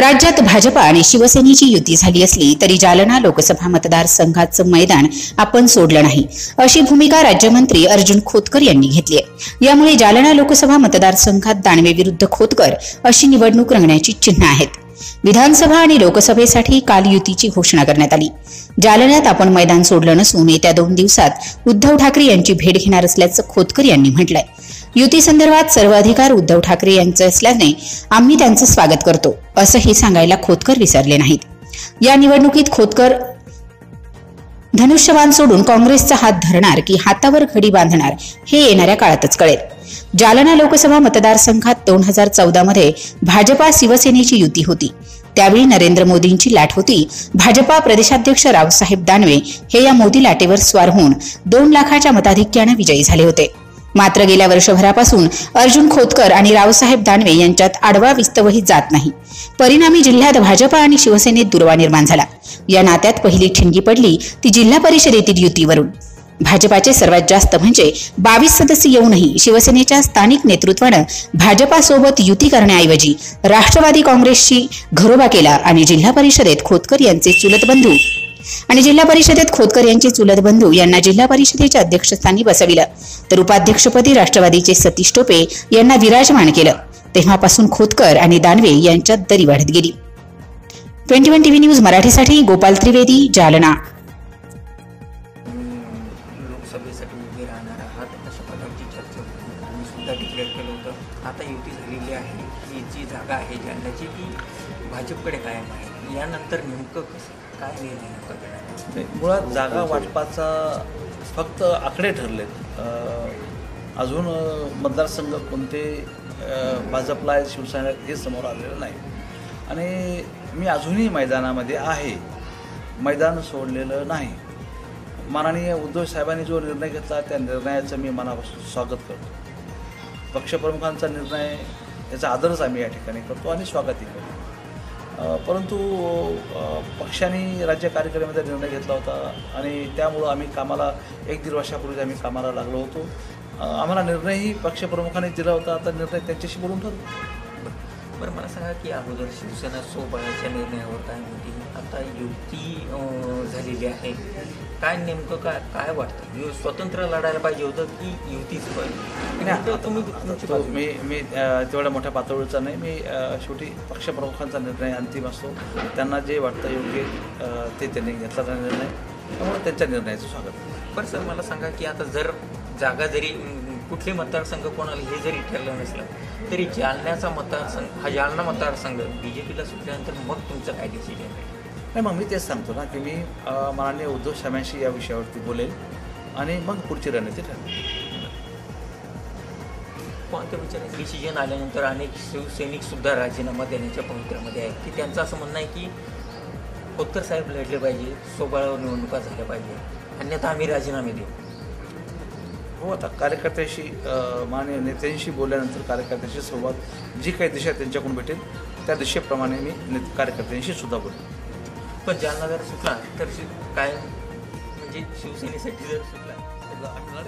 राज्यात भाजपा आणि शिवसेनेची युती झाली असली तरी जालना लोकसभा मतदारसंघाचं मैदान आपण सोडलं नाही. अशी भूमिका राज्यमंत्री अर्जुन खोतकर यांनी घेतली आहे. यामुळे जालना लोकसभा मतदारसंघात दानवे विरुद्ध खोतकर अशी निवडणूक रंगण्याची चिन्ह आहेत. विधानसभा आणि लोकसभेसाठी काल युतीची घोषणा करण्यात आली. जालन्यात आपण मैदान सोडलं नसून येत्या दोन दिवसात उद्धव ठाकरे यांची भेट घेणार असल्याचं खोतकर यांनी म्हटलंय. युती संदर्भात सर्व अधिकार उद्धव ठाकरे यांचे असल्याने आम्ही त्यांचं स्वागत करतो असंही सांगायला खोतकर विसरले नाहीत. या निवडणुकीत खोतकर धनुष्यबाण सोडून काँग्रेसचा हात धरणार की हातावर घडी बांधणार हे येणाऱ्या काळातच कळेल. जालना लोकसभा मतदारसंघात दोन हजार चौदा मध्ये भाजपा शिवसेनेची युती होती. त्यावेळी नरेंद्र मोदींची लाट होती. भाजपा प्रदेशाध्यक्ष रावसाहेब दानवे हे या मोदी लाटेवर स्वार होऊन दोन लाखाच्या मताधिक्यानं विजयी झाले होते. मात्र गेल्या वर्षभरापासून अर्जुन खोतकर आणि रावसाहेब दानवे यांच्यात आडवा विस्तवही जात नाही. परिणामी जिल्ह्यात भाजपा आणि शिवसेनेत दुर्वा निर्माण झाला. या नात्यात पहिली ठिणगी पडली ती जिल्हा परिषदेतील युतीवरून. भाजपाचे सर्वात जास्त म्हणजे बावीस सदस्य येऊनही शिवसेनेच्या स्थानिक नेतृत्वानं भाजपासोबत युती करण्याऐवजी राष्ट्रवादी काँग्रेसशी घरोबा केला आणि जिल्हा परिषदेत खोतकर यांचे चुलत बंधू. आणि जिल्हा परिषदेत खोतकर यांचे चुलत बंधू यांना जिल्हा परिषदेच्या अध्यक्षस्थानी बसविलं. तर उपाध्यक्षपदी राष्ट्रवादीचे सतीश टोपे यांना विराजमान केलं. तेव्हापासून खोतकर आणि दानवे यांच्यात दरी वाढत गेली. ट्वेंटी वन टीव्ही न्यूज मराठीसाठी गोपाल त्रिवेदी जालना. सभेसाठी उभे राहणार आहात अशा प्रकारची चर्चा होती. सुद्धा डिक्लेअर केलं होतं. आता युती झालेली आहे. ही जी जागा आहे जालन्याची ती भाजपकडे कायम आहे. यानंतर नेमकं कसं? काय निर्णय मुळात जागा वाटपाचा फक्त आकडे ठरलेत. अजून मतदारसंघ कोणते भाजपला आहे शिवसेना हे समोर आलेलं नाही. आणि मी अजूनही मैदानामध्ये आहे. मैदान सोडलेलं नाही. माननीय उद्धव साहेबांनी जो निर्णय घेतला त्या निर्णयाचं मी मनापासून स्वागत करतो. पक्षप्रमुखांचा निर्णय याचा आदरच आम्ही या ठिकाणी करतो आणि स्वागतही करतो. परंतु पक्षाने राज्य कार्यकारिणीमध्ये निर्णय घेतला होता आणि त्यामुळं आम्ही कामाला एक दीड वर्षापूर्वी आम्ही कामाला लागलो होतो. आम्हाला निर्णयही पक्षप्रमुखाने दिला होता आता निर्णय त्यांच्याशी बोलून ठरतो बरं मला सांगा की अगोदर शिवसेना सोबळाच्या निर्णयावर काय होती आता युती झालेली आहे. काय नेमकं काय काय वाटतं? यु- स्वतंत्र लढायला पाहिजे होतं की युतीच पाहिजे? तुम्ही मी मी तेवढ्या मोठ्या पातळीचा नाही. मी शेवटी पक्षप्रमुखांचा निर्णय अंतिम असतो. त्यांना जे वाटतं योग्य ते त्यांनी घेतला निर्णय त्यामुळे त्यांच्या निर्णयाचं स्वागत. बरं सर मला सांगा की आता जर जागा जरी कुठले मतदारसंघ कोणाला हे जरी ठरलं नसलं तरी जालन्याचा मतदारसंघ हा जालना मतदारसंघ बी जे पीला सुटल्यानंतर मग तुमचं काय डिसिजन नाही मग मी तेच सांगतो ना की मी माननीय उद्धव साहेबांशी या विषयावरती बोलेल आणि मग पुढची रणनीती ठरेल कोणत्या विचारात डिसिजन आल्यानंतर अनेक शिवसैनिक सुद्धा राजीनामा देण्याच्या पवित्र्यामध्ये आहेत. की त्यांचं असं म्हणणं आहे की खोतकर साहेब लढले पाहिजे सोबळावर निवडणुका झाल्या पाहिजे अन्यथा आम्ही राजीनामे देऊ. हो आता कार्यकर्त्याशी अ, माननीय नेत्यांशी बोलल्यानंतर कार्यकर्त्याशी संवाद जी काही दिशा त्यांच्याकडून भेटेल त्या दिशेप्रमाणे मी नेत- कार्यकर्त्यांशी सुद्धा बोलेन. पण जालना जर सुटला तर काय? म्हणजे शिवसेनेसाठी जर सुटला तर आठवणार